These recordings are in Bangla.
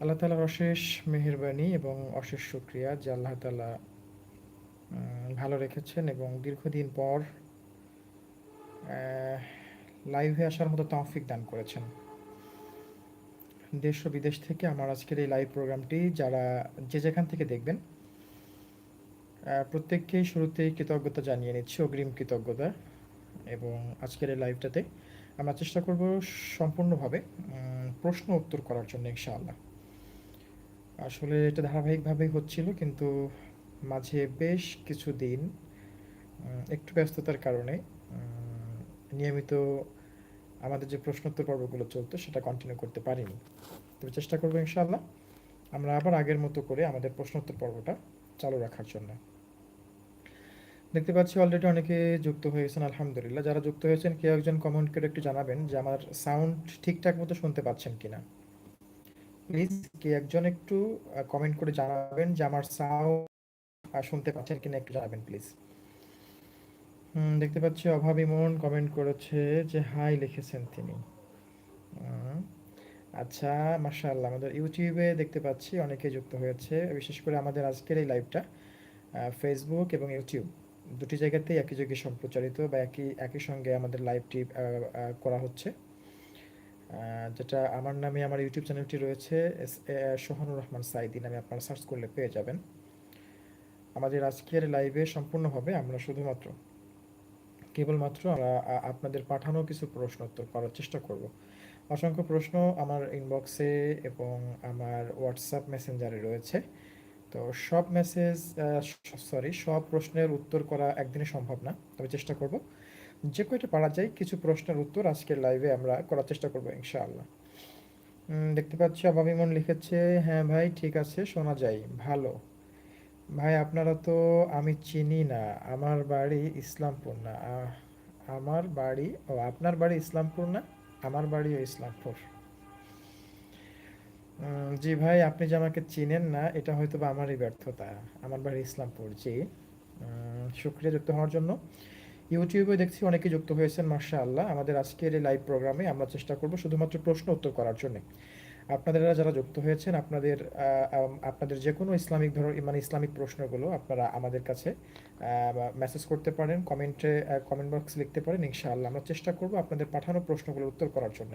আল্লাহ তালার অশেষ মেহেরবানি এবং অশেষ সুক্রিয়া যে আল্লাহ তালা ভালো রেখেছেন এবং দীর্ঘদিন পর লাইভে আসার মতো তৌফিক দান করেছেন। দেশ ও বিদেশ থেকে আমার আজকের এই লাইভ প্রোগ্রামটি যারা যে যেখান থেকে দেখবেন প্রত্যেককেই শুরুতেই কৃতজ্ঞতা জানিয়ে নিচ্ছি, অগ্রিম কৃতজ্ঞতা। এবং আজকের এই লাইভটাতে আমরা চেষ্টা করব সম্পূর্ণভাবে প্রশ্ন উত্তর করার জন্য, ইনশাআল্লাহ। আসলে এটা ধারাবাহিকভাবেই হচ্ছিল, কিন্তু মাঝে বেশ কিছু দিন একটু ব্যস্ততার কারণে নিয়মিত আমাদের যে প্রশ্নোত্তর পর্বগুলো চলতো, সেটা কন্টিনিউ করতে পারিনি। তবে চেষ্টা করব ইনশাআল্লাহ। আমরা আবার আগের মতো করে আমাদের প্রশ্নোত্তর পর্বটা চালু রাখার জন্য। দেখতে পাচ্ছি অলরেডি অনেকে যুক্ত হয়েছেন আলহামদুলিল্লাহ। যারা যুক্ত হয়েছেন, কেউ একজন কমেন্ট করে একটু জানাবেন যে আমার সাউন্ড ঠিকঠাক মতো শুনতে পাচ্ছেন কিনা। প্লিজ কে একজন একটু কমেন্ট করে জানাবেন যে আমার সাউন্ড শুনতে পাচ্ছেন কিনা একটু জানাবেন প্লিজ দেখতে পাচ্ছি অভাবী মন কমেন্ট করেছে যে, হাই লিখেছেন তিনি। আচ্ছা মাশাআল্লাহ, আমাদের ইউটিউবে দেখতে পাচ্ছি অনেকে যুক্ত হয়েছে, বিশেষ করে আমাদের আজকের এই লাইভটা ফেসবুক এবং ইউটিউব, দুটি জায়গাতেই একই যুগে সম্প্রচারিত বা একই একই সঙ্গে আমাদের লাইভটি করা হচ্ছে। যেটা আমার নামে আমার ইউটিউব চ্যানেলটি রয়েছে, এস সোহানুর রহমান সাইদি নামে আপনারা সার্চ করলে পেয়ে যাবেন। আমাদের আজকের লাইভে সম্পূর্ণভাবে আমরা শুধুমাত্র কেবলমাত্র আমরা আপনাদের পাঠানো কিছু প্রশ্ন উত্তর করার চেষ্টা করব। অসংখ্য প্রশ্ন আমার ইনবক্সে এবং আমার হোয়াটসঅ্যাপ মেসেঞ্জারে রয়েছে। তো সব মেসেজ সরি সব প্রশ্নের উত্তর করা একদিনে সম্ভব না, তবে চেষ্টা করব। যে কয়টা পারা যায় কিছু প্রশ্নের উত্তর আজকের লাইভে আমরা করার চেষ্টা করব ইনশাআল্লাহ। দেখতে পাচ্ছি অভাবিমন লিখেছে হ্যাঁ ভাই, ঠিক আছে, শোনা যায়, ভালো। ভাই, আপনারা তো আমি চিনি না। আমার বাড়ি ইসলামপুর না। আমার বাড়ি ও আপনার বাড়ি ইসলামপুর না? আমার বাড়িও ইসলামপুর। জি ভাই, আপনি যে আমাকে চিনেন না, এটা হয়তো বা আমারই ব্যর্থতা। আমার বাড়ি ইসলামপুর, জি। সুক্রিয়া যুক্ত হওয়ার জন্য। ইউটিউবে দেখছি অনেকে যুক্ত হয়েছেন মার্শা আল্লাহ আমাদের আজকের এই লাইভ প্রোগ্রামে আমরা চেষ্টা করব শুধুমাত্র প্রশ্ন উত্তর করার জন্য। আপনাদের যারা যুক্ত হয়েছেন, আপনাদের আপনাদের যে কোনো ইসলামিক ধর মানে ইসলামিক প্রশ্নগুলো আপনারা আমাদের কাছে মেসেজ করতে পারেন কমেন্টে কমেন্ট বক্স লিখতে পারেন, ইনশাআল্লাহ আমরা চেষ্টা করব আপনাদের পাঠানো প্রশ্নগুলোর উত্তর করার জন্য।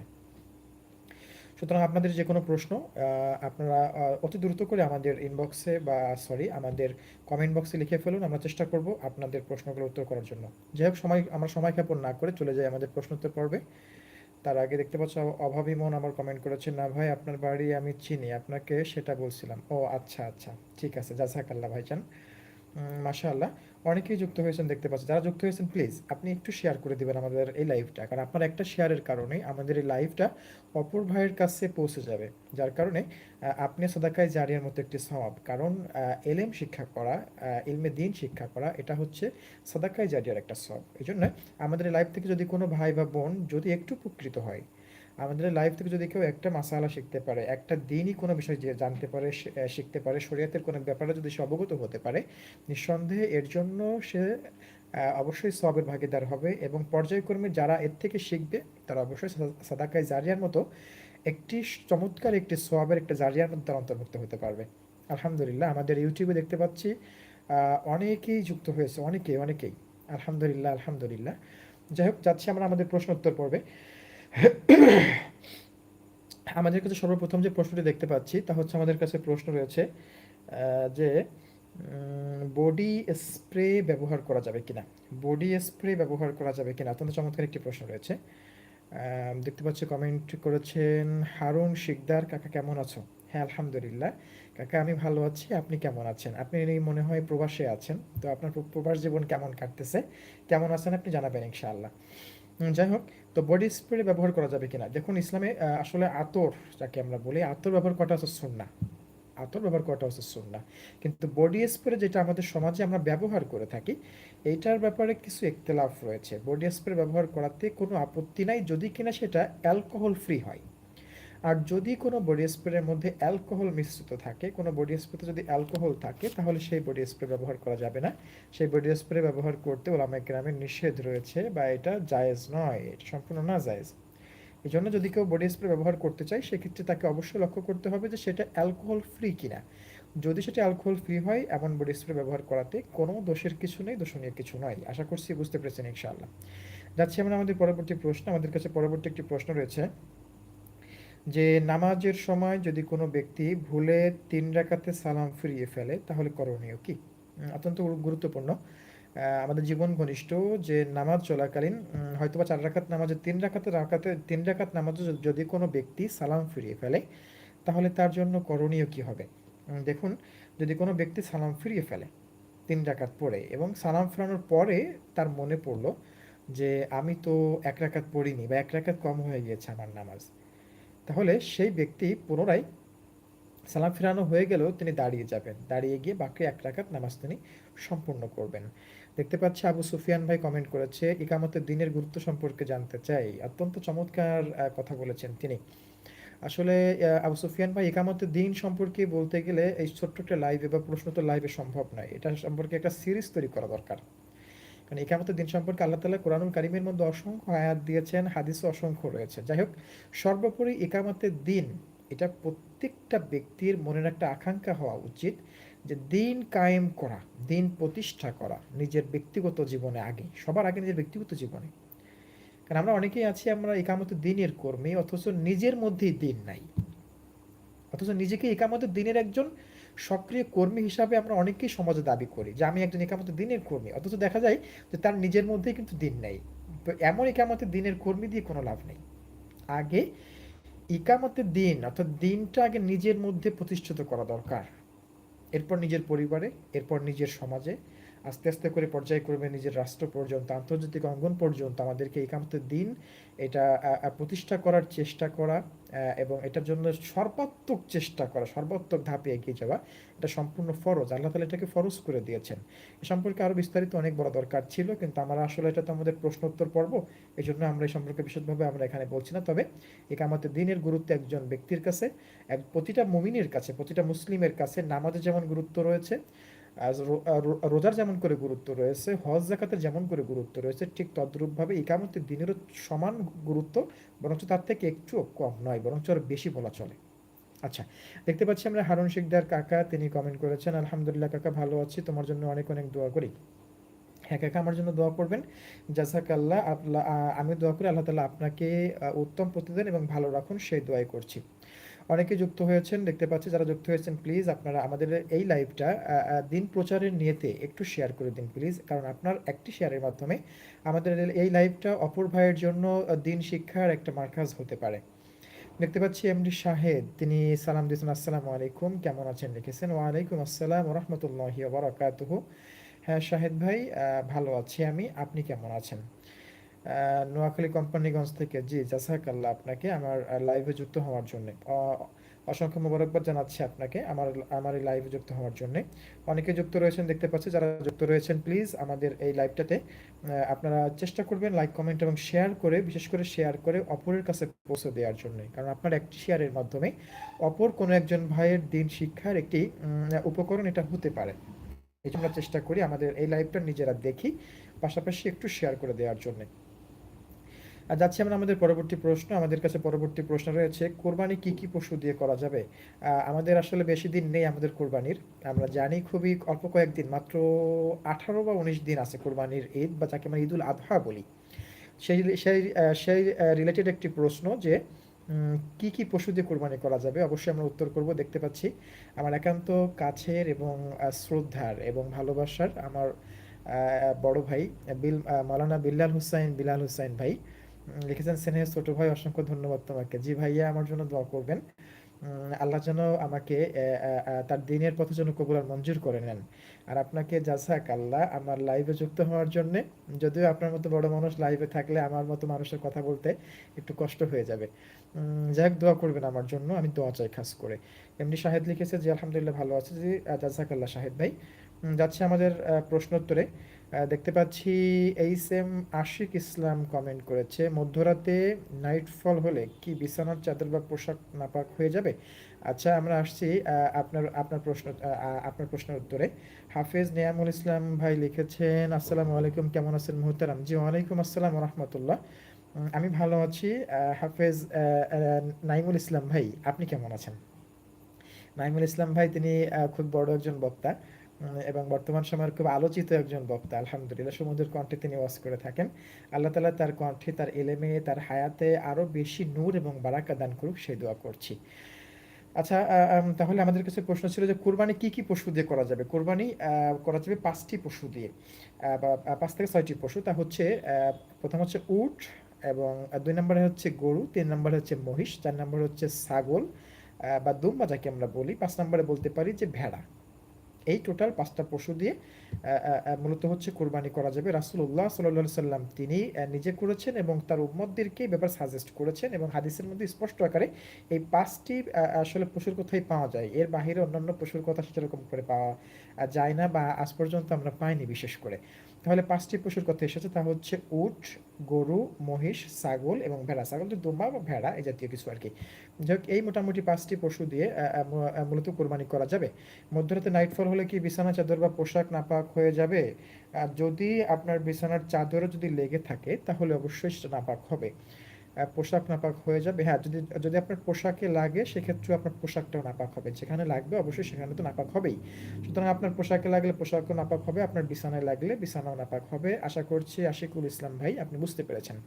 সুতরাং আপনাদের যে কোনো প্রশ্ন আপনারা অতি দ্রুত করে আমাদের ইনবক্সে বা সরি আমাদের কমেন্ট বক্সে লিখে ফেলুন, আমরা চেষ্টা করব আপনাদের প্রশ্নগুলো উত্তর করার জন্য। যাই হোক, সময়, আমরা সময় ক্ষেপণ না করে চলে যাই আমাদের প্রশ্নোত্তর পর্বে। তার আগে দেখতে পাচ্ছ, অভাবী মন আমার কমেন্ট করেছে, না ভাই, আপনার বাড়ি আমি চিনি, আপনাকে সেটা বলছিলাম। ও আচ্ছা আচ্ছা ঠিক আছে জাসাকাল্লা ভাইজান। মাশাআল্লাহ। অনেকেই যুক্ত হয়েছেন, দেখতে পাচ্ছি যারা যুক্ত হয়েছেন প্লিজ আপনি একটু শেয়ার করে দেবেন আমাদের এই লাইভটা কারণ আপনার একটা শেয়ারের কারণে আমাদের এই লাইভটা অপর ভাইয়ের কাছে পৌঁছে যাবে। যার কারণে আপনি সদাকায় জারিয়ার মতো একটি স্বভাব কারণ এলএম শিক্ষা করা এলমে দিন শিক্ষা করা, এটা হচ্ছে সদাকায় জারিয়ার একটা সব এই জন্য আমাদের লাইভ থেকে যদি কোনো ভাই বা বোন যদি একটু উপকৃত হয় আমাদের লাইফ থেকে যদি কেউ একটা মাসালা শিখতে পারে, একটা দিনই কোনো বিষয় যে জানতে পারে শিখতে পারে, শরীয়তের কোনো ব্যাপারে যদি সে অবগত হতে পারে, নিঃসন্দেহে এর জন্য সে অবশ্যই সবের ভাগিদার হবে এবং পর্যায়ক্রমে যারা এর থেকে শিখবে, তারা অবশ্যই সাদাকায় জারিয়ার মতো একটি চমৎকার একটি সবের একটা জারিয়ার মধ্যে তারা অন্তর্ভুক্ত হতে পারবে। আলহামদুলিল্লাহ, আমাদের ইউটিউবে দেখতে পাচ্ছি অনেকেই যুক্ত হয়েছে অনেকেই অনেকেই। আলহামদুলিল্লাহ আলহামদুলিল্লাহ। যাই হোক, যাচ্ছি আমরা আমাদের প্রশ্ন উত্তর পর্বে। আমাদের কাছে সর্বপ্রথম যে প্রশ্নটি দেখতে পাচ্ছি, তা হচ্ছে আমাদের কাছে প্রশ্ন রয়েছে যে বডি স্প্রে ব্যবহার করা যাবে কিনা? বডি স্প্রে ব্যবহার করা যাবে কিনা? অত্যন্ত চমৎকার একটি প্রশ্ন রয়েছে। দেখতে পাচ্ছি কমেন্ট করেছেন, হারুন শিকদার, কাকা কেমন আছো? হ্যাঁ আলহামদুলিল্লাহ। কাকা, আমি ভালো আছি, আপনি কেমন আছেন? আপনি মনে হয় প্রবাসে আছেন, তো আপনার প্রবাস জীবন কেমন কাটতেছে? কেমন আছেন আপনি জানাবেন ইনশাআল্লাহ। যাই হোক তো বডি স্প্রে ব্যবহার করা যাবে কিনা? দেখুন, ইসলামে আসলে আতর যাকে আমরা বলি, আতর ব্যবহার করাটা হচ্ছে সুন্না আতর ব্যবহার করাটা হচ্ছে সুন্না কিন্তু বডি স্প্রে যেটা আমাদের সমাজে আমরা ব্যবহার করে থাকি, এইটার ব্যাপারে কিছু একতলাফ রয়েছে। বডি স্প্রে ব্যবহার করাতে কোনো আপত্তি নাই, যদি কিনা সেটা অ্যালকোহল ফ্রি হয়। আর যদি কোনো বডি স্প্রের মধ্যে অ্যালকোহল মিশ্রিত থাকে, কোনো বডি স্প্রেতে যদি অ্যালকোহল থাকে, তাহলে সেই বডি স্প্রে ব্যবহার করা যাবে না। সেই বডি স্প্রে ব্যবহার করতে ওলামা গ্রামের নিষেধ রয়েছে, বা এটা জায়েজ নয়, এটা সম্পূর্ণ না জায়েজ। এই জন্য যদি কেউ বডি স্প্রে ব্যবহার করতে চায়, সেক্ষেত্রে তাকে অবশ্যই লক্ষ্য করতে হবে যে সেটা অ্যালকোহল ফ্রি কিনা। যদি সেটা অ্যালকোহল ফ্রি হয়, এমন বডি স্প্রে ব্যবহার করাতে কোনো দোষের কিছু নেই, দোষণীয় কিছু নয়। আশা করছি বুঝতে পেরেছেন ইনশাআল্লাহ। যাচ্ছি আমরা আমাদের পরবর্তী প্রশ্ন, আমাদের কাছে পরবর্তী একটি প্রশ্ন রয়েছে। যে নামাজের সময় যদি কোনো ব্যক্তি ভুলে তিন রাকাতে সালাম ফিরিয়ে ফেলে, তাহলে করণীয় কি? অত্যন্ত গুরুত্বপূর্ণ। আমাদের জীবন ঘনিষ্ঠ যে নামাজ চলাকালীন হয়তো বা চার রাখাত নামাজের তিন রাখাতে রাখাতে তিন রাখাত নামাজে যদি কোনো ব্যক্তি সালাম ফিরিয়ে ফেলে, তাহলে তার জন্য করণীয় কি হবে? দেখুন, যদি কোনো ব্যক্তি সালাম ফিরিয়ে ফেলে তিন রাকাত পড়ে এবং সালাম ফেরানোর পরে তার মনে পড়ল যে, আমি তো এক রাকাত পড়িনি বা এক রাকাত কম হয়ে গিয়েছে আমার নামাজ। তাহলে সেই ব্যক্তি পুনরায় সালাম ফিরানো হয়ে গেলেও তিনি দাঁড়িয়ে যাবেন। দাঁড়িয়ে গিয়ে বাকি এক রাকাত নামাজ তিনি সম্পূর্ণ করবেন। দেখতে পাচ্ছি আবু সুফিয়ান ভাই কমেন্ট করেছে, ইকামতের দিনের গুরুত্ব সম্পর্কে জানতে চাই। অত্যন্ত চমৎকার কথা বলেছেন তিনি। আসলে আবু সুফিয়ান ভাই, ইকামতের দিন সম্পর্কে বলতে গেলে এই ছোট্ট একটা লাইভে বা প্রশ্ন তো লাইভে সম্ভব নয়। এটা সম্পর্কে একটা সিরিজ তৈরি করা দরকার। কারণ ইকামতের দিন সম্পর্কে আল্লাহ তালা কোরআনুল কারিমের মধ্যে অসংখ্য আয়াত দিয়েছেন, হাদিসও অসংখ্য রয়েছে। যাই হোক, সর্বোপরি একামতের দিন, এটা প্রত্যেকটা ব্যক্তির মনের একটা আকাঙ্ক্ষা হওয়া উচিত যে দিন কায়েম করা, দিন প্রতিষ্ঠা করা নিজের ব্যক্তিগত জীবনে আগে, সবার আগে নিজের ব্যক্তিগত জীবনে। কারণ আমরা অনেকেই আছি, আমরা একামতের দিনের কর্মী, অথচ নিজের মধ্যেই দিন নাই। অথচ নিজেকে একামতের দিনের একজন সক্রিয় কর্মী হিসাবে আমরা অনেকেই সমাজে দাবি করি যে আমি একজন একামত দিনের কর্মী। অথচ দেখা যায় যে তার নিজের মধ্যেই কিন্তু দিন নেই। তো এমন একামতের দিনের কর্মী দিয়ে কোনো লাভ নেই। আগে ইকামতের দিন অর্থাৎ দিনটা আগে নিজের মধ্যে প্রতিষ্ঠিত করা দরকার। এরপর নিজের পরিবারে, এরপর নিজের সমাজে আস্তে আস্তে করে পর্যায়ক্রমে নিজের রাষ্ট্র পর্যন্ত, আন্তর্জাতিক অঙ্গন পর্যন্ত আমাদেরকে একামতের দিন এটা প্রতিষ্ঠা করার চেষ্টা করা এবং এটার জন্য সর্বাত্মক চেষ্টা করা, সর্বাত্মক ধাপে এগিয়ে যাওয়া, এটা সম্পূর্ণ ফরজ। আল্লাহ তালা এটাকে ফরজ করে দিয়েছেন। এ সম্পর্কে আরও বিস্তারিত অনেক বড় দরকার ছিল, কিন্তু আমরা আসলে এটা তো আমাদের প্রশ্নোত্তর পর্ব এই জন্য আমরা এই সম্পর্কে বিশদভাবে আমরা এখানে বলছি না। তবে একামতের দিনের গুরুত্ব একজন ব্যক্তির কাছে, এক প্রতিটা মুমিনের কাছে, প্রতিটা মুসলিমের কাছে নামাজে যেমন গুরুত্ব রয়েছে রোজার যেমন করে গুরুত্ব রয়েছে, হজ জাকাতের যেমন করে গুরুত্ব রয়েছে, ঠিক তদ্রূপভাবে ইকামতের দিনেরও সমান গুরুত্ব, বরঞ্চ তার থেকে একটু কম নয়, বরঞ্চ আরও বেশি বলা চলে। আচ্ছা দেখতে পাচ্ছি আমরা হারুন শিকদার কাকা, তিনি কমেন্ট করেছেন, আলহামদুলিল্লাহ কাকা, ভালো আছি, তোমার জন্য অনেক অনেক দোয়া করি। হ্যাঁ কাকা, আমার জন্য দোয়া করবেন। জাজাক আল্লাহ আমি দোয়া করি, আল্লাহ তালা আপনাকে উত্তম প্রতিদিন এবং ভালো রাখুন, সেই দোয়াই করছি। অনেকে যুক্ত হয়েছেন, দেখতে পাচ্ছি যারা যুক্ত হয়েছেন প্লিজ আপনারা আমাদের এই লাইভটা দিন প্রচারের নিয়েতে একটু শেয়ার করে দিন প্লিজ কারণ আপনার একটি শেয়ারের মাধ্যমে আমাদের এই লাইভটা অপর ভাইয়ের জন্য দিন শিক্ষার একটা মার্কাজ হতে পারে। দেখতে পাচ্ছি এমডি শাহেদ তিনি সালাম দিয়েছেন, আসসালামু আলাইকুম, কেমন আছেন? লিখেছেন, ওয়ালাইকুম আসসালাম রহমতুল্লাহি বারাকাতুহ। হ্যাঁ শাহেদ ভাই ভালো আছি আমি, আপনি কেমন আছেন? নোয়াখালী কোম্পানিগঞ্জ থেকে। জি জাসাকাল্লাহ আপনাকে আমার লাইভে যুক্ত হওয়ার জন্য। অসংখ্য মোবারকবাদ জানাচ্ছি আপনাকে আমার আমার এই লাইভে যুক্ত হওয়ার জন্য। অনেকে যুক্ত রয়েছেন, দেখতে পাচ্ছি যারা যুক্ত রয়েছেন প্লিজ আমাদের এই লাইভটাতে আপনারা চেষ্টা করবেন লাইক কমেন্ট এবং শেয়ার করে, বিশেষ করে শেয়ার করে অপরের কাছে পৌঁছে দেওয়ার জন্য। কারণ আপনার একটি শেয়ারের মাধ্যমে অপর কোনো একজন ভাইয়ের দিন শিক্ষার একটি উপকরণ এটা হতে পারে। এই জন্য চেষ্টা করি আমাদের এই লাইভটা নিজেরা দেখি, পাশাপাশি একটু শেয়ার করে দেওয়ার জন্যে। আর যাচ্ছি আমরা আমাদের পরবর্তী প্রশ্ন, আমাদের কাছে পরবর্তী প্রশ্ন রয়েছে, কোরবানি কি কি পশু দিয়ে করা যাবে? আমাদের আসলে বেশি দিন নেই আমাদের কোরবানির। আমরা জানি খুবই অল্প কয়েকদিন, মাত্র আঠারো বা উনিশ দিন আছে কোরবানির ঈদ বা যাকে আমরা ঈদুল আধহা বলি। সেই সেই সেই রিলেটেড একটি প্রশ্ন যে কি কি পশু দিয়ে কোরবানি করা যাবে? অবশ্যই আমরা উত্তর করব, দেখতে পাচ্ছি। আমার একান্ত কাছের এবং শ্রদ্ধার এবং ভালোবাসার আমার বড় ভাই, বিল মালানা বিল্লাল হুসাইন বিলাল হুসাইন ভাই। লিখেছেন স্নেহের ছোট ভাই, অসংখ্য ধন্যবাদ তোমাকে। জি ভাইয়া, আমার জন্য দোয়া করবেন। আল্লাহ যেন আমাকে তার দিনের পথে যেন কবুল আর মঞ্জুর করে নেন। আর আপনাকে জাসাক আল্লাহ আমার লাইভে যুক্ত হওয়ার জন্যে, যদিও আপনার মতো বড় মানুষ লাইভে থাকলে আমার মতো মানুষের কথা বলতে একটু কষ্ট হয়ে যাবে। যাই হোক, দোয়া করবেন আমার জন্য, আমি দোয়া চাই খাস করে। এমনি শাহেদ লিখেছে যে, আলহামদুলিল্লাহ ভালো আছে। যে জাজাক আল্লাহ শাহেদ ভাই। যাচ্ছে আমাদের প্রশ্নোত্তরে। দেখতে পাচ্ছি H M Ashik Islam comment করেছে, মধ্যরাতে নাইটফল হলে কি বিছানার চাদর বা পোশাক নাপাক হয়ে যাবে? আচ্ছা আমরা আসছি আপনার আপনার প্রশ্ন আপনার প্রশ্নের উত্তরে। হাফেজ নিয়ামুল ইসলাম ভাই লিখেছেন, আসসালামু আলাইকুম, কেমন আছেন মুহতারাম জি, ওয়ালাইকুম আসসালাম রহমতুল্লাহ আমি ভালো আছি হাফেজ নাইমুল ইসলাম ভাই, আপনি কেমন আছেন? নাইমুল ইসলাম ভাই, তিনি খুব বড় একজন বক্তা। এবং বর্তমান সময়ের খুব আলোচিত একজন বক্তা, আলহামদুলিল্লাহ। সমুদ্রের কণ্ঠে তিনি ওয়াজ করে থাকেন। আল্লাহ তালা তার কণ্ঠে, তার এলেমে, তার হায়াতে আরও বেশি নূর এবং বারাকা দান করুক, সেই দোয়া করছি। আচ্ছা তাহলে আমাদের কাছে প্রশ্ন ছিল যে, কোরবানি কি কি পশু দিয়ে করা যাবে? কোরবানি করা যাবে পাঁচটি পশু দিয়ে বা পাঁচ থেকে ছয়টি পশু। তা হচ্ছে প্রথম হচ্ছে উট এবং দুই নম্বরে হচ্ছে গরু, তিন নম্বরে হচ্ছে মহিষ, চার নম্বরে হচ্ছে ছাগল বা দুম্বা যাকে আমরা বলি। পাঁচ নম্বরে বলতে পারি যে, ভেড়া। এই টোটাল পাঁচটা পশু দিয়ে মূলত হচ্ছে কোরবানি করা যাবে। রাসুল্লাহ সাল্লাহ সাল্লাম তিনি নিজে করেছেন এবং তার উম্মদদেরকে ব্যাপার সাজেস্ট করেছেন এবং হাদিসের মধ্যে স্পষ্ট আকারে এই পাঁচটি আসলে পশুর কথাই পাওয়া যায়। এর বাহিরে অন্যান্য পশুর কথা সেরকম করে পাওয়া যায় না বা আজ পর্যন্ত আমরা পাইনি বিশেষ করে। তাহলে পাঁচটি পশুর কথা এসেছে, তা হচ্ছে উট, গরু, মহিষ, ছাগল এবং ভেড়া। ছাগল তো দুম্বা বা ভেড়া এই জাতীয় কিছু আর কি। যাই এই মোটামুটি পাঁচটি পশু দিয়ে মূলত কোরবানি করা যাবে। মধ্যরাতে নাইটফল হলে কি বিছানা, চাদর বা পোশাক নাপাক হয়ে যাবে? আর যদি আপনার বিছানার চাদরও যদি লেগে থাকে, তাহলে অবশ্যই সেটা নাপাক হবে। পোশাক নাপাক হয়ে যাবে। হ্যাঁ যদি যদি আপনার পোশাকে লাগে সেক্ষেত্রে আপনার পোশাকটাও নাপাক হবে। যেখানে লাগবে অবশ্যই সেখানে তো নাপাক হবেই। সুতরাং আপনার পোশাকে লাগলে পোশাকও নাপাক হবে, আপনার বিছানায় লাগলে বিছানাও নাপাক হবে। আশা করছি আশিকুল ইসলাম ভাই, আপনি বুঝতে পেরেছেন।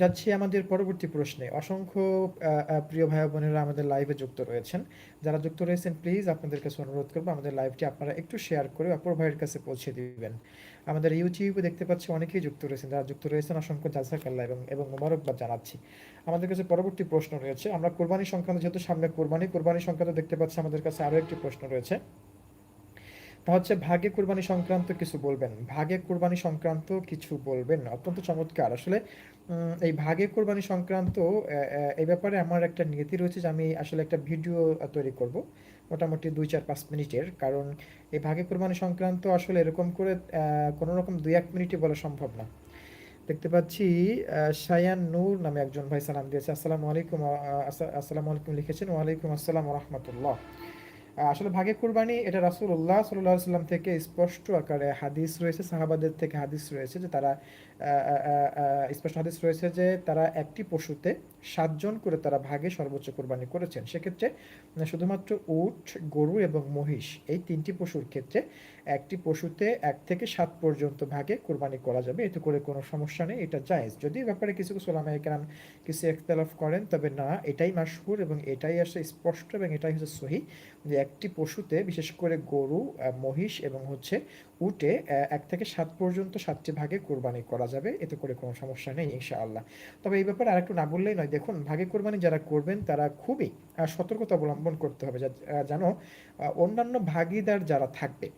যাচ্ছি আমাদের পরবর্তী প্রশ্নে। অসংখ্য প্রিয় ভাই বোনেরা আমাদের লাইভে যুক্ত রয়েছেন। যারা যুক্ত রয়েছেন প্লিজ আপনাদের কাছে অনুরোধ করব আমাদের লাইভটি আপনারা একটু শেয়ার করে অপর ভাইয়ের কাছে পৌঁছে দিবেন। আমাদের ইউটিউবে দেখতে পাচ্ছি অনেকেই যুক্ত রয়েছেন। যারা যুক্ত রয়েছেন, অসংখ্য জাজাকাল্লাহ এবং এবং মোবারকবাদ জানাচ্ছি। আমাদের কাছে পরবর্তী প্রশ্ন রয়েছে। আমরা কোরবানি সংক্রান্ত, যেহেতু সামনে কোরবানি কোরবানি সংক্রান্ত দেখতে পাচ্ছি আমাদের কাছে আরও একটি প্রশ্ন রয়েছে। হচ্ছে ভাগে কুরবানি সংক্রান্ত কিছু বলবেন। ভাগে কুরবানি সংক্রান্ত কিছু বলবেন। অত্যন্ত চমৎকার। আসলে এই ভাগে কুরবানি সংক্রান্ত এই ব্যাপারে আমার একটা নীতি রয়েছে যে আমি আসলে একটা ভিডিও তৈরি করব মোটামুটি দুই চার পাঁচ মিনিটের। কারণ, এই ভাগে কুরবানি সংক্রান্ত আসলে এরকম করে কোনো রকম দুই এক মিনিটে বলা সম্ভব না। দেখতে পাচ্ছি শায়ান নূর নামে একজন ভাই সালাম দিয়েছে। আসসালামু আলাইকুম আসসালামু আলাইকুম লিখেছেন। ওয়ালাইকুম আসসালাম রহমতুল্লাহ। আসলে ভাগে কুরবানি, এটা রাসুল উল্লাহ আলাইহি সাল্লাম থেকে স্পষ্ট আকারে হাদিস রয়েছে, সাহাবাদের থেকে হাদিস রয়েছে যে তারা স্পষ্ট হাদিস রয়েছে যে তারা একটি পশুতে সাতজন করে তারা ভাগে সর্বোচ্চ কোরবানি করেছেন। সেক্ষেত্রে শুধুমাত্র উট, গরু এবং মহিষ, এই তিনটি পশুর ক্ষেত্রে একটি পশুতে এক থেকে সাত পর্যন্ত ভাগে কোরবানি করা যাবে। এতে করে কোনো সমস্যা নেই, এটা জায়েজ। যদি ব্যাপারে কিছু কিছু ওলামায়ে কেরাম কিছু একতলাফ করেন, তবে না, এটাই মাসহুর এবং এটাই আসে স্পষ্ট এবং এটাই হচ্ছে সহি যে একটি পশুতে বিশেষ করে গরু মহিষ এবং হচ্ছে আহ, এক থেকে সাত পর্যন্ত সাতটি ভাগে কোরবানি করা যাবে। এতে করে কোনো সমস্যা নেই ইনশাআল্লাহ। তবে এই ব্যাপারে আরেকটু না বললেই নয় দেখুন ভাগে কোরবানি যারা করবেন তারা খুবই সতর্কতা অবলম্বন করতে হবে। যেন অন্যান্য ভাগিদার যারা থাকবে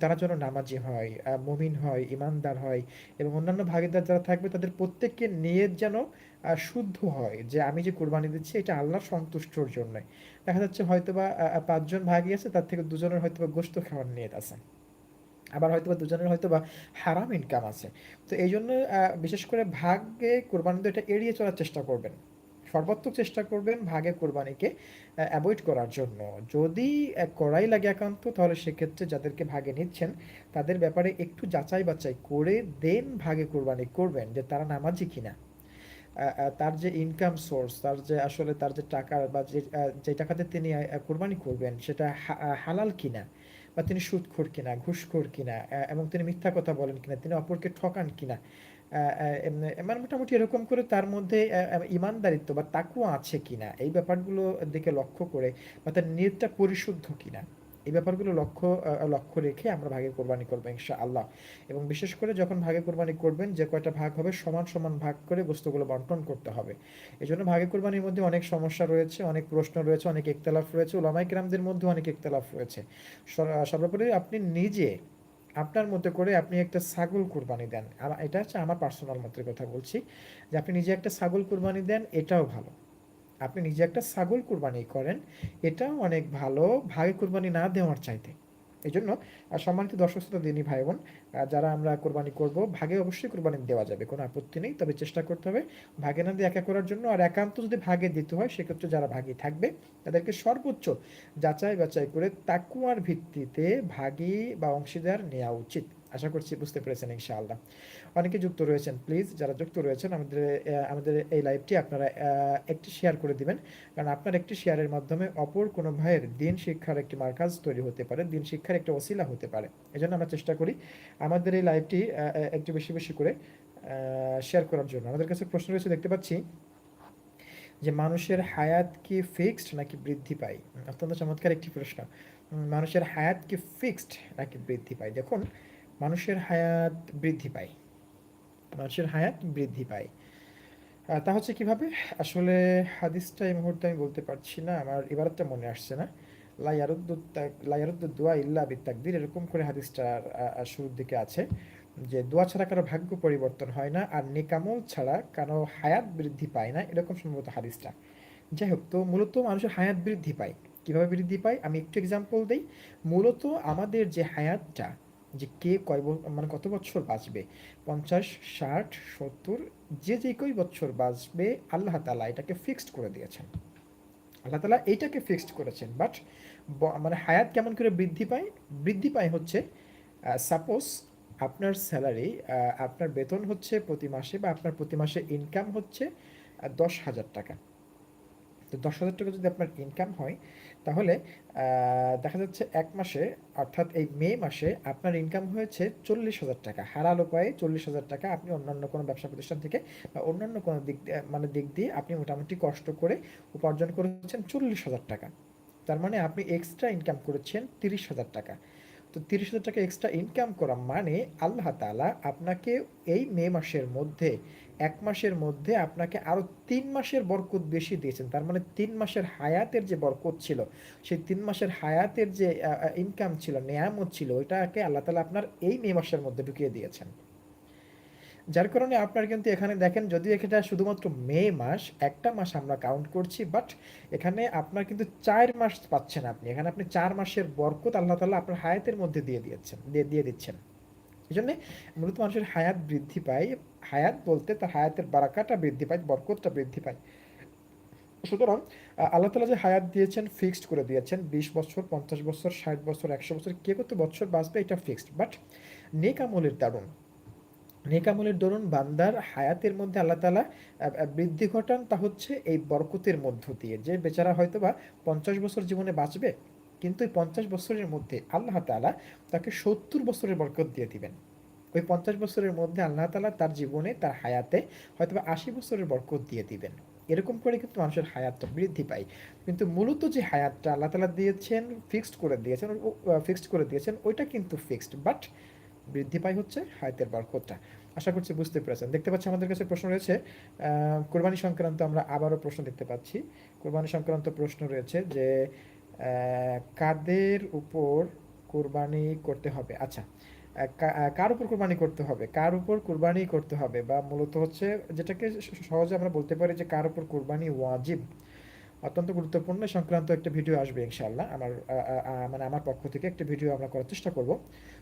তারা যেন নামাজি হয় মুমিন হয় ইমানদার হয় এবং অন্যান্য ভাগিদার যারা থাকবে তাদের প্রত্যেককে নিয়ে যেন শুদ্ধ হয় যে আমি যে কোরবানি দিচ্ছি এটা আল্লাহর সন্তুষ্টর জন্য দেখা যাচ্ছে হয়তোবা পাঁচজন ভাগি আছে তার থেকে দুজনের হয়তোবা গোস্ত খাওয়ার নিয়ত আছে। আবার হয়তোবা দুজনের হয়তো বা হারাম ইনকাম আছে। তো এই জন্য বিশেষ করে ভাগে কোরবানি তো এটা এড়িয়ে চলার চেষ্টা করবেন। সর্বাত্মক চেষ্টা করবেন ভাগে কোরবানিকে অ্যাভয়েড করার জন্য। যদি করাই লাগে একান্ত, তাহলে সেক্ষেত্রে যাদেরকে ভাগে নিচ্ছেন, তাদের ব্যাপারে একটু যাচাই বাছাই করে দেন ভাগে কোরবানি করবেন যে তারা নামাজি কিনা। তার যে ইনকাম সোর্স তার যে আসলে তার যে টাকা বা যে যে টাকাতে তিনি কোরবানি করবেন, সেটা হালাল কিনা। বা তিনি সুদখোর কিনা, ঘুষখোর কিনা এবং তিনি মিথ্যা কথা বলেন কিনা, তিনি অপরকে ঠকান কিনা মানে মোটামুটি এরকম করে তার মধ্যে ইমানদারিত্ব বা তাকুয়া আছে কিনা, এই ব্যাপারগুলো দিকে লক্ষ্য করে বা তার নিয়তটা পরিশুদ্ধ কিনা। এই ব্যাপারগুলো লক্ষ্য লক্ষ্য রেখে আমরা ভাগে কোরবানি করব ইনশা আল্লাহ এবং বিশেষ করে যখন ভাগে কোরবানি করবেন, যে কয়টা ভাগ হবে, সমান সমান ভাগ করে বস্তুগুলো বন্টন করতে হবে। এই জন্য ভাগে কোরবানির মধ্যে অনেক সমস্যা রয়েছে, অনেক প্রশ্ন রয়েছে, অনেক একতলাফ রয়েছে ওলামাই কেরামদের মধ্যে অনেক একতলাফ রয়েছে। সর্বোপরি আপনি নিজে, আপনার মতো করে আপনি একটা ছাগল কুরবানি দেন। এটা হচ্ছে আমার পার্সোনাল মতের কথা বলছি। যে আপনি নিজে একটা ছাগল কুরবানি দেন, এটাও ভালো। আপনি নিজে একটা ছাগল কুরবানি করেন, এটাও অনেক ভালো। ভাগে কুরবানি না দেওয়ার চাইতে। এই জন্য সম্মানিত দর্শক শ্রোতা, দিনী ভাই বোন যারা আমরা কোরবানি করব, ভাগে অবশ্যই কোরবানি দেওয়া যাবে, কোনো আপত্তি নেই। তবে চেষ্টা করতে হবে ভাগে না দিয়ে একা করার জন্য। আর একান্ত যদি ভাগে দিতে হয়, সেক্ষেত্রে যারা ভাগি থাকবে, তাদেরকে সর্বোচ্চ যাচাই বাছাই করে তাকুয়ার ভিত্তিতে ভাগি বা অংশীদার নেওয়া উচিত। আশা করছি বুঝতে পেরেছেন ইনশাআল্লাহ। অনেকে যুক্ত রয়েছেন প্লিজ যারা যুক্ত রয়েছেন, আমাদের আমাদের এই লাইভটি আপনারা একটি শেয়ার করে দিবেন। কারণ আপনার একটি শেয়ারের মাধ্যমে অপর কোনো ভাইয়ের দিন শিক্ষার একটি মার্কাজ তৈরি হতে পারে, দিন শিক্ষার একটি অসিলা হতে পারে। এজন্য আমরা চেষ্টা করি আমাদের এই লাইভটি একটু বেশি বেশি করে শেয়ার করার জন্য। আমাদের কাছে প্রশ্ন রয়েছে, দেখতে পাচ্ছি যে মানুষের হায়াত কি ফিক্সড নাকি বৃদ্ধি পায়? অত্যন্ত চমৎকার একটি প্রশ্ন। মানুষের হায়াত কি ফিক্সড নাকি বৃদ্ধি পায়? দেখুন, মানুষের হায়াত বৃদ্ধি পায়। মানুষের হায়াত বৃদ্ধি পায়। তা হচ্ছে কীভাবে? আসলে হাদিসটা এই মুহূর্তে আমি বলতে পারছি না, আমার ইবারতটা মনে আসছে না। লাইয়ারুদ্দোয়া ইল্লা বিত্তাকদির এরকম করে হাদিসটার শুরুর দিকে আছে যে দোয়া ছাড়া কারও ভাগ্য পরিবর্তন হয় না আর নিকামল ছাড়া কারও হায়াত বৃদ্ধি পায় না, এরকম সম্ভবত হাদিসটা। যাই হোক, তো মূলত মানুষের হায়াত বৃদ্ধি পায়। কীভাবে বৃদ্ধি পায়? আমি একটু এক্সাম্পল দিই। মূলত আমাদের যে হায়াতটা যে কে কয় মানে কত বছর বাঁচবে? পঞ্চাশ, ষাট, সত্তর, যে যে কই বছর বাঁচবে, আল্লাহ তালা এটাকে ফিক্সড করে দিয়েছেন। আল্লাহ তালা এইটাকে ফিক্সড করেছেন। বাট মানে হায়াত কেমন করে বৃদ্ধি পায়? বৃদ্ধি পায় হচ্ছে সাপোজ আপনার স্যালারি আপনার বেতন হচ্ছে প্রতি মাসে বা আপনার প্রতি মাসে ইনকাম হচ্ছে দশ হাজার টাকা। তো দশ হাজার টাকা যদি আপনার ইনকাম হয় তাহলে দেখা যাচ্ছে এক মাসে, অর্থাৎ এই মে মাসে আপনার ইনকাম হয়েছে চল্লিশ হাজার টাকা। হারাল উপায়ে চল্লিশ হাজার টাকা আপনি অন্যান্য কোনো ব্যবসা প্রতিষ্ঠান থেকে বা অন্যান্য কোনো দিক মানে দিক দিয়ে আপনি মোটামুটি কষ্ট করে উপার্জন করেছেন চল্লিশ হাজার টাকা। তার মানে আপনি এক্সট্রা ইনকাম করেছেন তিরিশ হাজার টাকা। তো তিরিশ হাজার টাকা এক্সট্রা ইনকাম করা মানে আল্লাহ তালা আপনাকে এই মে মাসের মধ্যে এক মাসের মধ্যে আপনাকে আরও তিন মাসের বরকত বেশি দিয়েছেন। তার মানে তিন মাসের হায়াতের যে বরকত ছিল, সেই তিন মাসের হায়াতের যে ইনকাম ছিল, নেয়ামত ছিল, ওইটাকে আল্লাহ তালা আপনার এই মে মাসের মধ্যে ঢুকিয়ে দিয়েছেন। যার কারণে আপনার কিন্তু এখানে দেখেন যদি এটা শুধুমাত্র মে মাস, একটা মাস আমরা কাউন্ট করছি বাট এখানে আপনার কিন্তু চার মাস পাচ্ছেন আপনি। এখানে আপনি চার মাসের বরকত আল্লাহ তালা আপনার হায়াতের মধ্যে দিয়ে দিয়েছেন, দিয়ে দিয়ে দিচ্ছেন। এই জন্যে মূলত মানুষের হায়াত বৃদ্ধি পায়। হায়াত বলতে তার হায়াতের বারাকাটা বৃদ্ধি পায়, বরকতটা বৃদ্ধি পায়। সুতরাং আল্লাহ তালা যে হায়াত দিয়েছেন ফিক্সড করে দিয়েছেন, বিশ বছর, পঞ্চাশ বছর, ষাট বছর, একশো বছর, কে কত বছর বাঁচবে এটা ফিক্সড বাট নেক আমলের দারুণ। নেকামলের দরুন বান্দার হায়াতের মধ্যে আল্লাহ তালা বৃদ্ধি ঘটান তা হচ্ছে এই বরকতের মধ্য দিয়ে। যে বেচারা হয়তো বা পঞ্চাশ বছর জীবনে বাঁচবে কিন্তু ওই পঞ্চাশ বছরের মধ্যে আল্লাহ তালা তাকে সত্তর বছরের বরকত দিয়ে দিবেন। ওই পঞ্চাশ বছরের মধ্যে আল্লাহ তালা তার জীবনে, তার হায়াতে হয়তো আশি বছরের বরকত দিয়ে দিবেন। এরকম করে কিন্তু মানুষের হায়াতটা বৃদ্ধি পায়। কিন্তু মূলত যে হায়াতটা আল্লাহ তালা দিয়েছেন ফিক্সড করে দিয়েছেন ফিক্সড করে দিয়েছেন, ওইটা কিন্তু ফিক্সড বাট বৃদ্ধি পায় হচ্ছে হায়াতের বরকতটা। আশা করছি বুঝতে পেরেছেন। দেখতে পাচ্ছি আমাদের কাছে প্রশ্ন রয়েছে কোরবানি সংক্রান্ত আমরা আবারও প্রশ্ন দেখতে পাচ্ছি। কোরবানি সংক্রান্ত প্রশ্ন রয়েছে যে কাদের উপর কোরবানি করতে হবে? আচ্ছা কার উপর কোরবানি করতে হবে? কার উপর কোরবানি করতে হবে? বা মূলত হচ্ছে যেটাকে সহজে আমরা বলতে পারি যে কার উপর কোরবানি ওয়াজিব? অত্যন্ত গুরুত্বপূর্ণ। সংক্রান্ত একটা ভিডিও আসবে ইনশাল্লাহ আমার মানে আমার পক্ষ থেকে একটা ভিডিও আমরা করার চেষ্টা করব।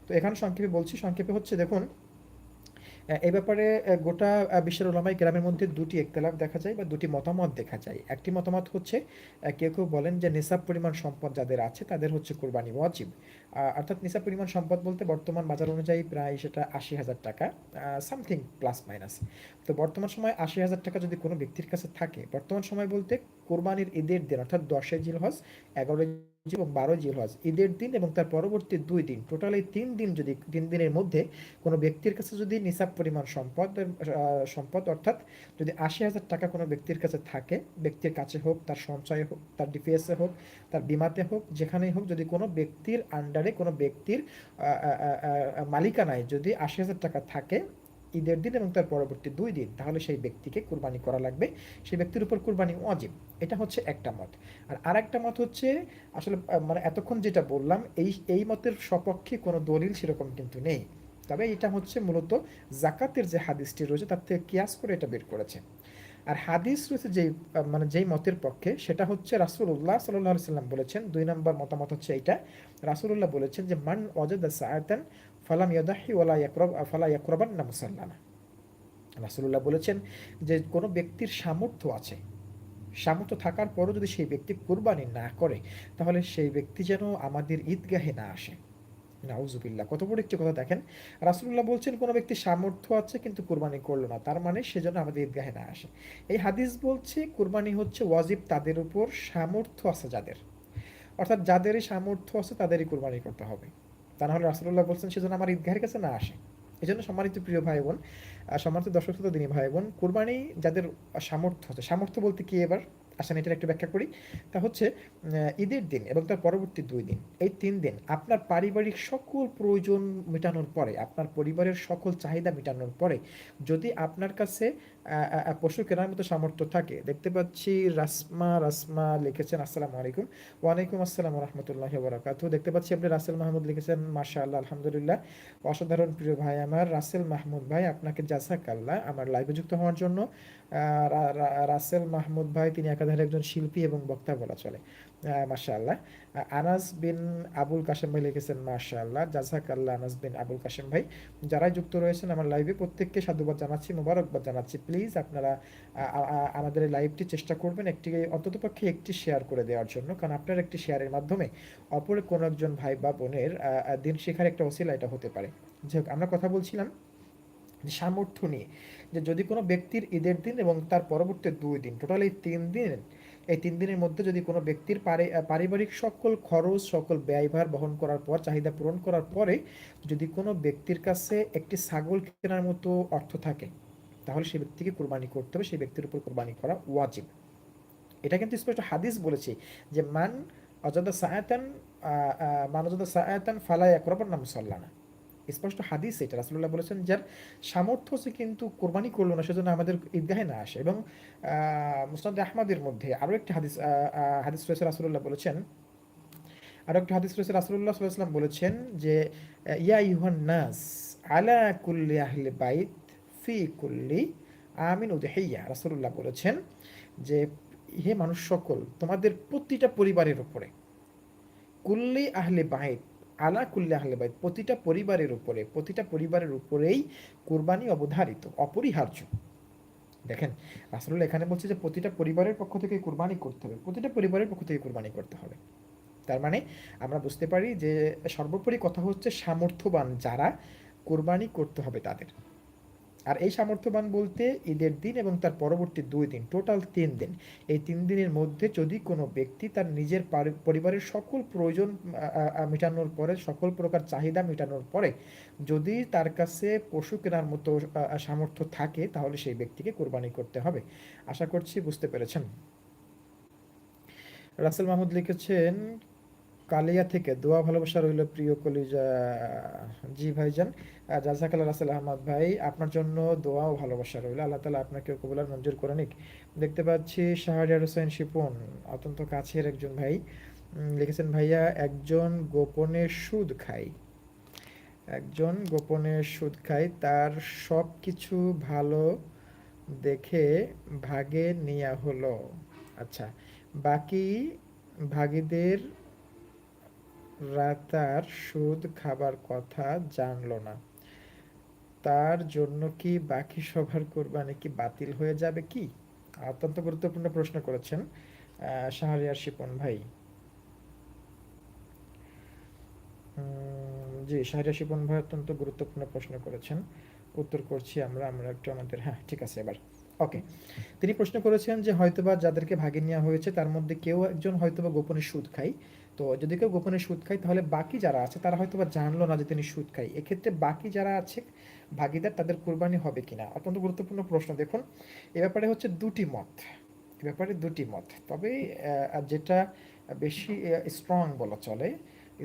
তো এখানে সংক্ষেপে বলছি, সংক্ষেপে হচ্ছে দেখুন এই ব্যাপারে গোটা বিশ্বের ওলামাই গ্রামের মধ্যে দুটি একতলাফ দেখা যায় বা দুটি মতামত দেখা যায়। একটি মতামত হচ্ছে কেউ কেউ বলেন যে নিসাব পরিমাণ সম্পদ যাদের আছে তাদের হচ্ছে কোরবানি ওয়াজিব। অর্থাৎ নিসাব পরিমাণ সম্পদ বলতে বর্তমান বাজার অনুযায়ী প্রায় সেটা আশি হাজার টাকা সামথিং প্লাস মাইনাস তো বর্তমান সময় আশি হাজার টাকা যদি কোনো ব্যক্তির কাছে থাকে, বর্তমান সময় বলতে কোরবানির ঈদের দিন, অর্থাৎ দশে জিলহজ, এগারোই এবং বারো জিলহজ ঈদের দিন এবং তার পরবর্তী দুই দিন। টোটাল এই তিন দিন যদি, তিন দিনের মধ্যে কোনো ব্যক্তির কাছে যদি নিসাব পরিমাণ সম্পদ সম্পদ অর্থাৎ যদি আশি হাজার টাকা কোনো ব্যক্তির কাছে থাকে, ব্যক্তির কাছে হোক, তার সঞ্চয়ে হোক, তার ডিপিএসে হোক, তার বিমাতে হোক যেখানেই হোক যদি কোনো ব্যক্তির আন্ডারে কোনো ব্যক্তির মালিকানায় যদি আশি হাজার টাকা থাকে ঈদের দিন এবং তার পরবর্তী দুই দিন। তাহলে সেই ব্যক্তিকে কুরবানি করা লাগবে। সেই ব্যক্তির উপর কুরবানি অজিব এটা হচ্ছে একটা মত। আর আর একটা মত হচ্ছে, আসলে মানে এতক্ষণ যেটা বললাম, এই এই মতের সপক্ষে কোনো দলিল সেরকম কিন্তু নেই। তবে এটা হচ্ছে মূলত জাকাতের যে হাদিসটি রয়েছে, তার থেকে কিয়াস করে এটা বের করেছে। আর হাদিস রয়েছে যেই মানে যেই মতের পক্ষে, সেটা হচ্ছে রাসূলুল্লাহ সাল্লাল্লাহু সাল্লাম বলেছেন, দুই নম্বর মতামত হচ্ছে এইটা। রাসূলুল্লাহ বলেছেন যে, মান ওয়াজাদা সাআতান ফালাম ইয়াদাহি ওয়ালা ইয়াকরাব, ফালা ইয়াকরাবান্না মুসাল্লানা রাসূলুল্লাহ বলেছেন যে কোনো ব্যক্তির সামর্থ্য আছে, সামর্থ্য থাকার পরও যদি সেই ব্যক্তি কুরবানি না করে, তাহলে সেই ব্যক্তি যেন আমাদের ঈদগাহে না আসে। নাউজুবিল্লাহ, কত বড় একটি কথা দেখেন। রাসূলুল্লাহ বলছেন, কোনো ব্যক্তি সামর্থ্য আছে কিন্তু কুরবানি করল না, তার মানে সেজন্য আমাদের ঈদগাহে না আসে। এই হাদিস বলছে কুরবানি হচ্ছে ওয়াজিব তাদের উপর সামর্থ্য আছে যাদের। অর্থাৎ যাদেরই সামর্থ্য আছে তাদেরই কুরবানি করতে হবে। তা না হলে রাসূলুল্লাহ বলছেন, সেজন্য আমার ঈদগাহের কাছে না আসে। এই জন্য সম্মানিত প্রিয় ভাই বোন সম্মানিত দর্শক শ্রোতা, দিনী ভাই বোন কুরবানি যাদের সামর্থ্য আছে, সামর্থ্য বলতে কি এবার? আসেন এটার একটু ব্যাখ্যা করি। তা হচ্ছে ঈদের দিন এবং তার পরবর্তী দুই দিন। এই তিন দিন আপনার পারিবারিক সকল প্রয়োজন মেটানোর পরে, আপনার পরিবারের সকল চাহিদা মেটানোর পরে, যদি আপনার কাছে পশু কেনার মতো সামর্থ্য থাকে। দেখতে পাচ্ছি রাসমা রাসমা লিখেছেন, আসসালামু আলাইকুম। ওয়ালাইকুম আসসালাম রহমতুল্লাহ বরাকাতু দেখতে পাচ্ছি আপনি রাসেল মাহমুদ লিখেছেন মাশা আল্লাহ আলহামদুলিল্লাহ। অসাধারণ প্রিয় ভাই আমার রাসেল মাহমুদ ভাই, আপনাকে জাসাক আল্লাহ আমার লাইভে যুক্ত হওয়ার জন্য রাসেল মাহমুদ ভাই, তিনি একাধারে একজন শিল্পী এবং বক্তা বলা চলে। মাশা আল্লাহ আনাস বিন আবুল কাশেম ভাই লিখেছেন মাশা আল্লাহ জাজাক আল্লাহ আনাস বিন আবুল কাশেম ভাই। যারাই যুক্ত রয়েছেন আমার লাইভে প্রত্যেককে সাধুবাদ জানাচ্ছি, মোবারকবাদ জানাচ্ছি। প্লিজ আপনারা আমাদের লাইভটি চেষ্টা করবেন একটি, অন্ততপক্ষে একটি শেয়ার করে দেওয়ার জন্য। কারণ আপনার একটি শেয়ারের মাধ্যমে অপর কোনো একজন ভাই বা বোনের দিন শেখার একটা ওসিলা এটা হতে পারে। যাই আমরা কথা বলছিলাম সামর্থ্য নিয়ে, যে যদি কোনো ব্যক্তির ঈদের দিন এবং তার পরবর্তী দুই দিন টোটাল এই তিন দিন, এই তিন দিনের মধ্যে যদি কোনো ব্যক্তির পারিবারিক সকল খরচ, সকল ব্যয়ভার বহন করার পর, চাহিদা পূরণ করার পরে যদি কোনো ব্যক্তির কাছে একটি ছাগল কেনার মতো অর্থ থাকে তাহলে সেই ব্যক্তিকে কোরবানি করতে হবে, সেই ব্যক্তির উপর কোরবানি করা ওয়াজিব। এটা কিন্তু স্পষ্ট হাদিস বলেছে যে, মান অজাদা সায়াতান মান অজাদা সায়াতান ফালাই একরবর নাম সাল্লানা। স্পষ্ট হাদিস এটা। রাসুল্লাহ বলেছেন যার সামর্থ্য আছে কিন্তু কোরবানি করল না, সেজন্য আমাদের ঈদগাহে না আসে। এবং মুসনাদ আহমদের মধ্যে আরও একটি হাদিস হাদিস রয়েছে রাসুল্লাহ বলেছেন, আরও একটি হাদিস রয়েছে রাসুল্লাহ সাল্লাম বলেছেন যে, ইয়া ইউহান নাস, আলা কুল্লি আহলে বাইত ফি কুল্লি আমিন উদহিয়া। রাসুল্লাহ বলেছেন যে, হে মানুষ সকল, তোমাদের প্রতিটা পরিবারের উপরে, কুল্লি আহলে বাইত, আলা কুল্লি আহলে বাইত, প্রতিটা পরিবারের উপরে, প্রতিটা পরিবারের উপরেই কুরবানি অবধারিত, অপরিহার্য। দেখেন, রাসূলুল্লাহ এখানে বলছে যে, প্রতিটা পরিবারের পক্ষ থেকে কুরবানি করতে হবে, প্রতিটা পরিবারের পক্ষ থেকে কুরবানি করতে হবে। তার মানে আমরা বুঝতে পারি যে, সর্বোপরি কথা হচ্ছে সামর্থ্যবান যারা কোরবানি করতে হবে তাদের। আর এই সামর্থ্যবান বলতে ঈদের দিন এবং তার পরবর্তী দুই দিন টোটাল তিন দিন। এই তিন দিনের মধ্যে যদি কোনো ব্যক্তি তার নিজের পরিবারের সকল প্রয়োজন মেটানোর পরে, সকল প্রকার চাহিদা মেটানোর পরে যদি তার কাছে পশু কেনার মতো সামর্থ্য থাকে, তাহলে সেই ব্যক্তিকে কোরবানি করতে হবে। আশা করছি বুঝতে পেরেছেন। রাসেল মাহমুদ লিখেছেন কালিয়া থেকে দোয়া ভালোবাসা রইল প্রিয় কলিজা জি ভাইজান। আহ, জাজাকাল্লাহ রাসেল আহমদ ভাই আপনার জন্য দোয়া ও ভালোবাসা রইল। আল্লাহ তালা আপনাকে কবুলার মঞ্জুর করে নিক। দেখতে পাচ্ছি শাহরিয়ার হোসেন শিপন অত্যন্ত কাছের একজন ভাই। লিখেছেন ভাইয়া একজন গোপনে সুদ খায় একজন গোপনে সুদ খায় তার সব কিছু ভালো দেখে ভাগে নেওয়া হলো। আচ্ছা বাকি ভাগীদের রাতার সুদ খাবার কথা জানলো না। তার জন্য কি বাকি সবার কোরবানি কি বাতিল হয়ে যাবে কি? অত্যন্ত গুরুত্বপূর্ণ প্রশ্ন করেছেন শাহরিয়ার শিপন ভাই। জি, শাহরিয়ার শিপন ভাই অত্যন্ত গুরুত্বপূর্ণ প্রশ্ন করেছেন। উত্তর করছি আমরা আমরা একটু আমাদের হ্যাঁ ঠিক আছে এবার। ওকে। তিনি প্রশ্ন করেছেন যে হয়তোবা যাদেরকে ভাগে নেওয়া হয়েছে, তার মধ্যে কেউ একজন হয়তোবা গোপনে সুদ খায়। তো যদি কেউ গোপনে সুদ খায়, তাহলে বাকি যারা আছে, তারা হয়তোবা জানলো না যে তিনি সুদ খায়। এক্ষেত্রে বাকি যারা আছে, ভাগিদার তাদের কোরবানি হবে কিনা? অত্যন্ত গুরুত্বপূর্ণ প্রশ্ন। দেখুন, এ ব্যাপারে হচ্ছে দুটি মত। এ ব্যাপারে দুটি মত। তবে যেটা বেশি স্ট্রং বলা চলে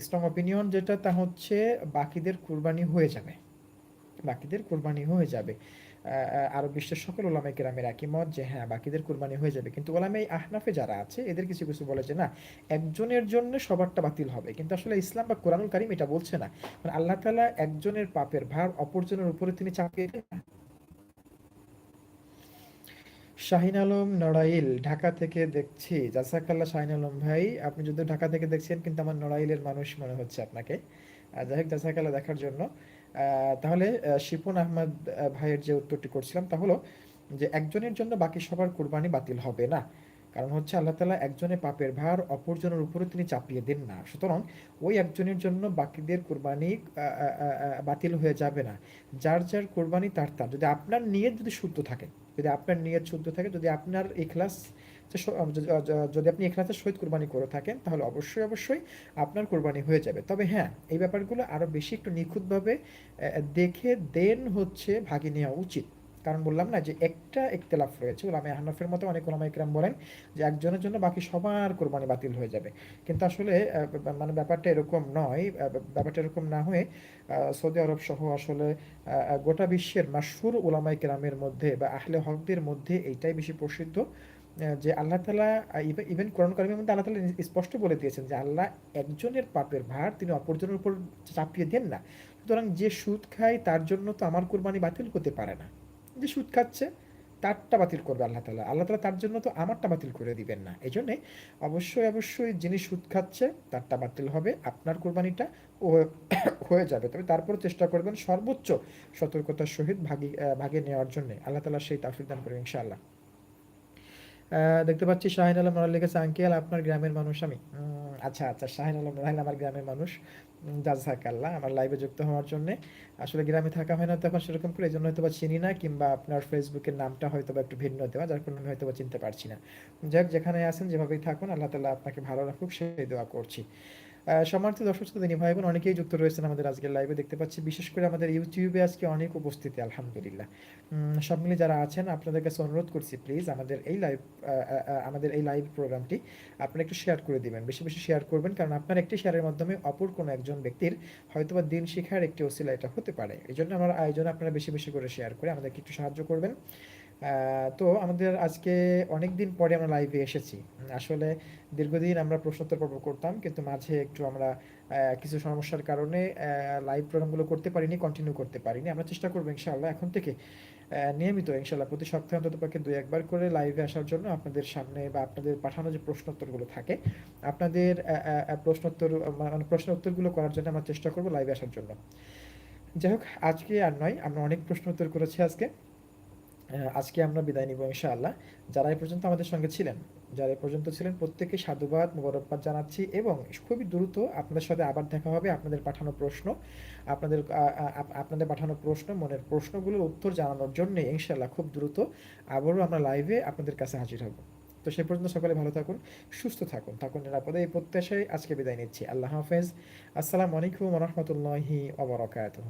স্ট্রং অপিনিয়ন যেটা, তা হচ্ছে বাকিদের কোরবানি হয়ে যাবে। বাকিদের কোরবানি হয়ে যাবে। আরও বিশ্বের সকল ওলামাই কেরামের একই মত যে হ্যাঁ বাকিদের কোরবানি হয়ে যাবে। কিন্তু ওলামাই আহনাফে যারা আছে, এদের কিছু কিছু বলে যে, না, একজনের জন্য সবারটা বাতিল হবে। কিন্তু আসলে ইসলাম বা কোরআনুল কারিম এটা বলছে না। মানে আল্লাহ তাআলা একজনের পাপের ভার অপরজনের উপরে তিনি চাপিয়ে। শাহিন আলম নড়াইল, ঢাকা থেকে দেখছি। জাসাকাল্লা শাহিন আলম ভাই, আপনি যদি ঢাকা থেকে দেখছেন, কিন্তু আমার নড়াইলের মানুষ মনে হচ্ছে আপনাকে। যাই হোক জাসাকাল্লা দেখার জন্য। তাহলে শিপন আহমদ আহ, ভাইয়ের যে উত্তরটি করছিলাম তা হলো যে একজনের জন্য বাকি সবার কোরবানি বাতিল হবে না। কারণ হচ্ছে আল্লাহ তালা একজনের পাপের ভার অপরজনের উপরে তিনি চাপিয়ে দেন না। সুতরাং ওই একজনের জন্য বাকিদের কুরবানি বাতিল হয়ে যাবে না। যার যার কোরবানি তার তার। যদি আপনার নিয়ত যদি শুদ্ধ থাকে যদি আপনার নিয়ত শুদ্ধ থাকে যদি আপনার ইখলাস যে যদি- আপনি ইখলাসের শহীদ কোরবানি করে থাকেন, তাহলে অবশ্যই অবশ্যই আপনার কোরবানি হয়ে যাবে। তবে হ্যাঁ এই ব্যাপারগুলো আরও বেশি একটু নিখুঁতভাবে দেখে দেন হচ্ছে ভাগে নেওয়া উচিত। কারণ বললাম না যে একটা ইখতিলাফ রয়েছে ওলামা হানাফের মতো অনেক ওলামা ইকরাম বলেন যে একজনের জন্য বাকি সবার কোরবানি বাতিল হয়ে যাবে। কিন্তু আসলে মানে ব্যাপারটা এরকম নয় ব্যাপারটা এরকম না হয়ে সৌদি আরব সহ আসলে গোটা বিশ্বের মাসহুর ওলামাই কেরামের মধ্যে বা আহলে হকদের মধ্যে এইটাই বেশি প্রসিদ্ধ। যে আল্লাহ তালা ইভেন কোরআন কারিমের মধ্যে আল্লাহ তালা স্পষ্ট বলে দিয়েছেন যে আল্লাহ একজনের পাপের ভার তিনি অপরজনের উপর চাপিয়ে দেন না। সুতরাং যে সুদ খায় তার জন্য তো আমার কোরবানি বাতিল হতে পারে না। যে সুদ খাচ্ছে তারটা বাতিল করবে আল্লাহ তালা। আল্লাহ তালা তার জন্য তো আমারটা বাতিল করে দিবেন না। এই জন্যে অবশ্যই অবশ্যই যিনি সুদ খাচ্ছে তারটা বাতিল হবে, আপনার কোরবানিটা হয়ে যাবে। তবে তারপর চেষ্টা করবেন সর্বোচ্চ সতর্কতার সহিত ভাগি ভাগে নেওয়ার জন্য। আল্লাহ তালা সেই তাফিক দান করবেন ইনশাআল্লাহ। দেখতে পাচ্ছি শাহিন আলম মোরাল লিখেছে আঙ্কেল, আপনার গ্রামের মানুষ আমি। আচ্ছা আচ্ছা শাহিন আলম মোরাল আমার গ্রামের মানুষ। জাজাকাল্লাহ, আমার লাইভে যুক্ত হওয়ার জন্য। আসলে গ্রামে থাকা হয় না তখন সেরকম করে এই জন্য হয়তো বা চিনি না, কিংবা আপনার ফেসবুকের নামটা হয়তো বা একটু ভিন্ন দেওয়া, যার কারণে আমি হয়তো বা চিনতে পারছি না। যাই হোক যেখানে আছেন, যেভাবেই থাকুন, আল্লাহ তালা আপনাকে ভালো রাখুক, সেই দোয়া করছি। সম্মানিত দর্শক শ্রোতা ভাই বোন অনেকেই যুক্ত রয়েছেন আমাদের আজকের লাইভে দেখতে পাচ্ছি। বিশেষ করে আমাদের ইউটিউবে আজকে অনেক উপস্থিতি, আলহামদুলিল্লাহ। সব মিলে যারা আছেন, আপনাদের কাছে অনুরোধ করছি প্লিজ আমাদের এই লাইভ আমাদের এই লাইভ প্রোগ্রামটি আপনারা একটু শেয়ার করে দিবেন, বেশি বেশি শেয়ার করবেন। কারণ আপনার একটি শেয়ারের মাধ্যমে অপর কোনো একজন ব্যক্তির হয়তোবা দিন শিখার একটি ওসিলা এটা হতে পারে। এই জন্য আমার আয়োজন আপনারা বেশি বেশি করে শেয়ার করে আমাদেরকে একটু সাহায্য করবেন। তো আমাদের আজকে অনেক দিন পরে আমরা লাইভে এসেছি। আসলে দীর্ঘদিন আমরা প্রশ্নোত্তর পর্ব করতাম, কিন্তু মাঝে একটু আমরা কিছু সমস্যার কারণে লাইভ প্রোগ্রামগুলো করতে পারিনি কন্টিনিউ করতে পারিনি। আমরা চেষ্টা করব ইনশাআল্লাহ এখন থেকে নিয়মিত ইনশাআল্লাহ প্রতি সপ্তাহে অন্তত পক্ষে দুই একবার করে লাইভে আসার জন্য আপনাদের সামনে বা আপনাদের পাঠানো যে প্রশ্নোত্তরগুলো থাকে, আপনাদের প্রশ্নোত্তর মানে প্রশ্ন উত্তরগুলো করার জন্য আমরা চেষ্টা করব লাইভে আসার জন্য। যাই হোক, আজকে আর নয়, আমরা অনেক প্রশ্ন উত্তর করেছি আজকে। আজকে আমরা বিদায় নিব ইনশাআল্লাহ। যারা এই পর্যন্ত আমাদের সঙ্গে ছিলেন, যারা এই পর্যন্ত ছিলেন, প্রত্যেককে সাধুবাদ, মোবারকবাদ জানাচ্ছি এবং খুবই দ্রুত আপনাদের সাথে আবার দেখা হবে আপনাদের পাঠানো প্রশ্ন। আপনাদের আপনাদের পাঠানো প্রশ্ন, মনের প্রশ্নগুলোর উত্তর জানানোর জন্য ইনশাআল্লাহ খুব দ্রুত আবারও আমরা লাইভে আপনাদের কাছে হাজির হব। তো সে পর্যন্ত সকালে ভালো থাকুন, সুস্থ থাকুন থাকুন নিরাপদে। এই প্রত্যাশায় আজকে বিদায় নিচ্ছি। আল্লাহ হাফেজ। আসসালামু আলাইকুম রহমতুল্লাহি ওবরাকাতুহ